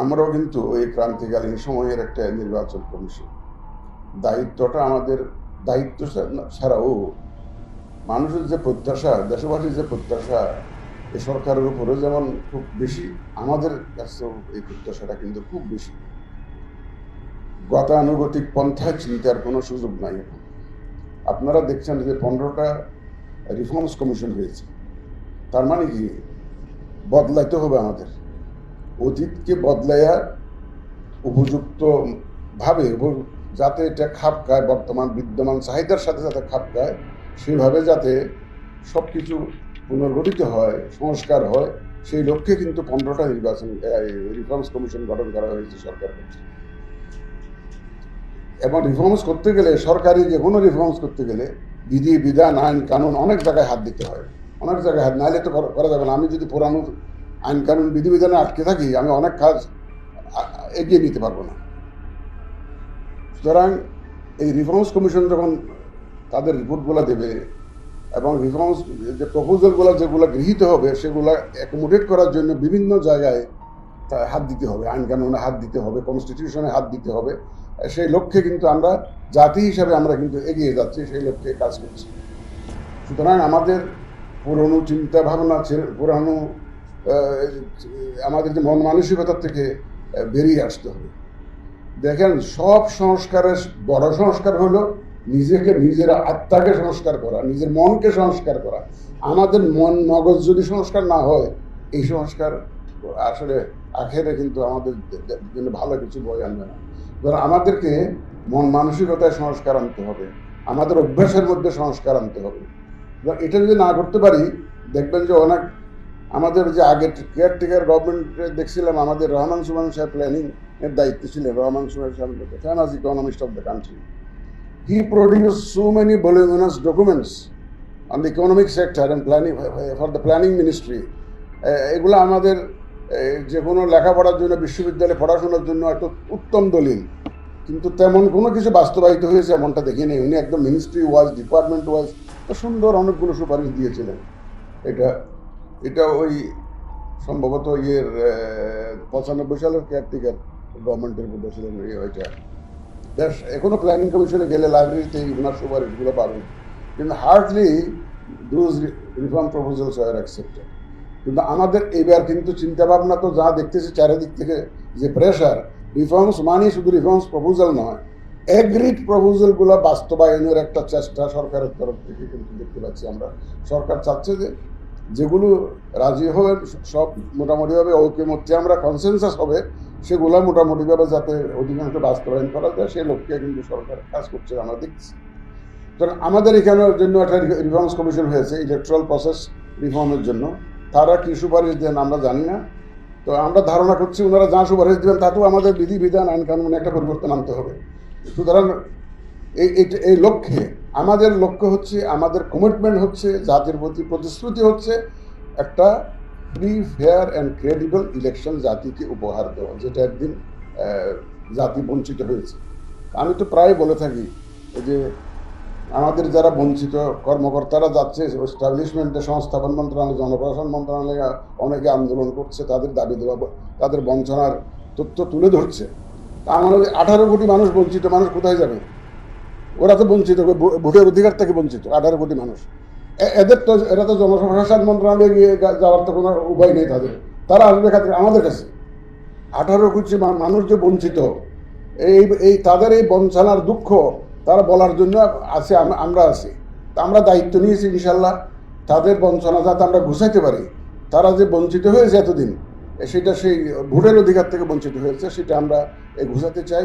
আমরাও কিন্তু এই ক্রান্তিকালীন সময়ের একটা নির্বাচন কমিশন। দায়িত্বটা আমাদের, দায়িত্ব ছাড়াও মানুষের যে প্রত্যাশা, দেশবাসীর যে প্রত্যাশা, এ সরকারের উপরে যেমন খুব বেশি, আমাদের কাছেও এই প্রত্যাশাটা কিন্তু খুব বেশি। গতানুগতিক পন্থায় চিন্তার কোনো সুযোগ নাই এখন। আপনারা দেখছেন যে পনেরোটা রিফর্মস কমিশন হয়েছে। তার মানে কি? বদলাইতে হবে আমাদের। অতীতকে বদলাইয়া উপযুক্ত ভাবে যাতে এটা খাপ খায়, বর্তমান বিদ্যমান চাহিদার সাথে যাতে খাপ খায় সেইভাবে যাতে সব কিছু পুনর্গঠিত হয়, সংস্কার হয়, সেই লক্ষ্যে কিন্তু পনেরোটা নির্বাচন রিফর্মস কমিশন গঠন করা হয়েছে সরকার এবং রিফর্মস করতে গেলে, সরকারি যে কোনো রিফর্মস করতে গেলে বিধি, বিধান, আইন, কানুন অনেক জায়গায় হাত দিতে হয়। অনেক জায়গায় হাত নাইলে তো করা যাবে না। আমি যদি পুরানো আইন কানুন বিধিবিধানে আটকে থাকি, আমি অনেক কাজ এগিয়ে নিতে পারব না। সুতরাং এই রিফর্মস কমিশন যখন তাদের রিপোর্টগুলো দেবে এবং রিফর্মস যে প্রপোজালগুলো যেগুলো গৃহীত হবে, সেগুলো অ্যাকোমোডেট করার জন্য বিভিন্ন জায়গায় হাত দিতে হবে আইন কানুনে হাত দিতে হবে কনস্টিটিউশনে হাত দিতে হবে। সেই লক্ষ্যে কিন্তু আমরা, জাতি হিসাবে আমরা কিন্তু এগিয়ে যাচ্ছি, সেই লক্ষ্যে কাজ করছি। সুতরাং আমাদের পুরনো চিন্তা ভাবনা পুরানো আমাদের যে মন মানসিকতার থেকে বেরিয়ে আসতে হবে। দেখেন, সব সংস্কারের বড় সংস্কার হলো নিজেকে, নিজের আত্মাকে সংস্কার করা, নিজের মনকে সংস্কার করা। আমাদের মন মগজ যদি সংস্কার না হয়, এই সংস্কার আসলে আখেরে কিন্তু আমাদের জন্য ভালো কিছু বই আনবে না। ধর আমাদেরকে মন মানসিকতায় সংস্কার আনতে হবে, আমাদের অভ্যাসের মধ্যে সংস্কার আনতে হবে। এবার এটা যদি না করতে পারি, দেখবেন যে অনেক আমাদের যে আগে কেয়ারটেকার গভর্নমেন্টে দেখছিলাম, আমাদের রহমান সুমান সাহেব প্ল্যানিং এর দায়িত্ব ছিলেন, রহমান সুমান সাহেব famous economist of the country he produce so many voluminous documents on the economic sector and planning, for the planning ministry. এগুলো আমাদের যে কোনো লেখাপড়ার জন্য, বিশ্ববিদ্যালয়ে পড়াশোনার জন্য একটা উত্তম দলিল। কিন্তু তেমন কোনো কিছু বাস্তবায়িত হয়েছে এমনটা দেখি নেই উনি একদম মিনিস্ট্রি ওয়াইজ ডিপার্টমেন্ট ওয়াইজ সুন্দর অনেকগুলো সুপারিশ দিয়েছিলেন। এটা এটা ওই সম্ভবত ইয়ের পঁচানব্বই সালের কেয়ারটেকার গভর্নমেন্টের মধ্যে ছিলেন ওইটা এখনও প্ল্যানিং কমিশনে গেলে লাইব্রেরিতে ওনার সুপারিশগুলো পাবেন। কিন্তু hardly does reform proposals are accepted কিন্তু আমাদের এবার কিন্তু চিন্তা ভাবনা তো যা দেখতেছি চারিদিক থেকে যে প্রেশার রিফর্মস মানে শুধু রিফর্মস প্রপোজাল নয় এগ্রিড প্রপোজালগুলো বাস্তবায়নের একটা চেষ্টা সরকারের তরফ থেকে কিন্তু দেখতে পাচ্ছি আমরা। সরকার চাচ্ছে যে যেগুলো রাজি হবে সব মোটামুটিভাবে ঐক্যমত্যে আমরা কনসেনসাস হবে, সেগুলো মোটামুটিভাবে যাতে অধিকাংশ বাস্তবায়ন করা যায় সেই লক্ষ্যে কিন্তু সরকার কাজ করছে আমরা দেখছি। কারণ আমাদের এখানের জন্য একটা রিফর্মস কমিশন হয়েছে ইলেকট্রাল প্রসেস রিফর্মের জন্য। তারা কী সুপারিশ দেন আমরা জানি না। তো আমরা ধারণা করছি ওনারা যা সুপারিশ দেবেন তাতেও আমাদের বিধি, বিধান আইন কানুনে একটা পরিবর্তন আনতে হবে। সুতরাং এই- এই লক্ষ্যে আমাদের লক্ষ্য হচ্ছে, আমাদের কমিটমেন্ট হচ্ছে, জাতির প্রতি প্রতিশ্রুতি হচ্ছে একটা free fair and credible election জাতিকে উপহার দেওয়া, যেটা একদিন জাতি বঞ্চিত হয়েছে। আমি তো প্রায় বলে থাকি যে আমাদের যারা বঞ্চিত কর্মকর্তারা যাচ্ছে এস্টাবলিশমেন্টে সংস্থাপন মন্ত্রণালয়, জনপ্রশাসন মন্ত্রণালয়ে অনেকে আন্দোলন করছে, তাদের দাবি দেওয়া, তাদের বঞ্চনার তথ্য তুলে ধরছে। তা আমার আঠারো কোটি মানুষ বঞ্চিত মানুষ কোথায় যাবে? ওরা তো বঞ্চিত ভোটের অধিকার থেকে বঞ্চিত, আঠারো কোটি মানুষ। এদের তো, এরা তো জনপ্রশাসন মন্ত্রণালয়ে গিয়ে যাওয়ার তো কোনো উপায় নেই তাদের। তারা আসবে খাতে আমাদের কাছে। আঠারো কোটি মানুষ যে বঞ্চিত, এই এই তাদের এই বঞ্চনার দুঃখ তারা বলার জন্য আছে আমরা আছি। আমরা দায়িত্ব নিয়েছি ইনশাল্লাহ, তাদের বঞ্চনা যাতে আমরা ঘুষাইতে পারি। তারা যে বঞ্চিত হয়েছে এতদিন সেটা সেই ভোটের অধিকার থেকে বঞ্চিত হয়েছে, সেটা আমরা এ ঘুষাতে চাই।